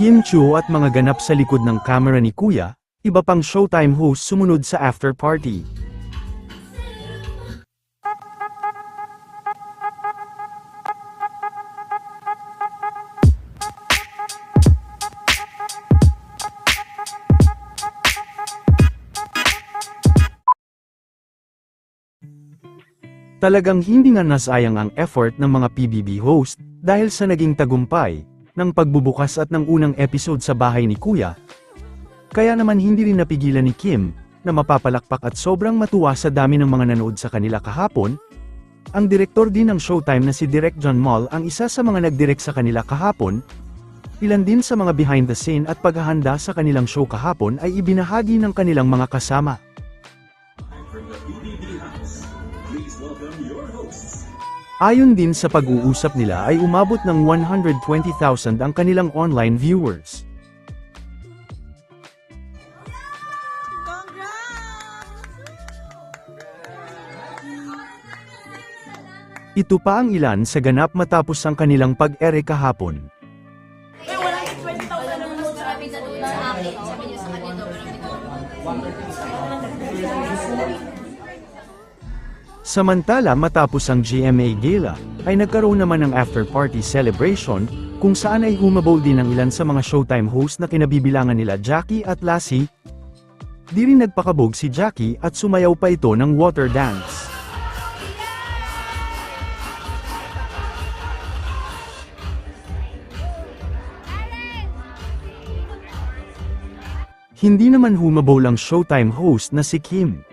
Kim Chiu at mga ganap sa likod ng camera ni Kuya, iba pang Showtime host sumunod sa after party. Talagang hindi nga nasayang ang effort ng mga PBB host dahil sa naging tagumpay ng pagbubukas at ng unang episode sa bahay ni Kuya. Kaya naman hindi rin napigilan ni Kim na mapapalakpak at sobrang matuwa sa dami ng mga nanood sa kanila kahapon. Ang direktor din ng Showtime na si Direk John Mall ang isa sa mga nagdirect sa kanila kahapon. Ilan din sa mga behind the scene at paghahanda sa kanilang show kahapon ay ibinahagi ng kanilang mga kasama. Ayon din sa pag-uusap nila ay umabot ng 120,000 ang kanilang online viewers. Ito pa ang ilan sa ganap matapos ang kanilang pag-ere kahapon. Sabi niya Samantala matapos ang GMA Gala, ay nagkaroon naman ng after-party celebration, kung saan ay humabol din ang ilan sa mga Showtime host na kinabibilangan nila Jackie at Lassie. Di rin nagpakabog si Jackie at sumayaw pa ito ng water dance. Hindi naman humabol ang Showtime host na si Kim.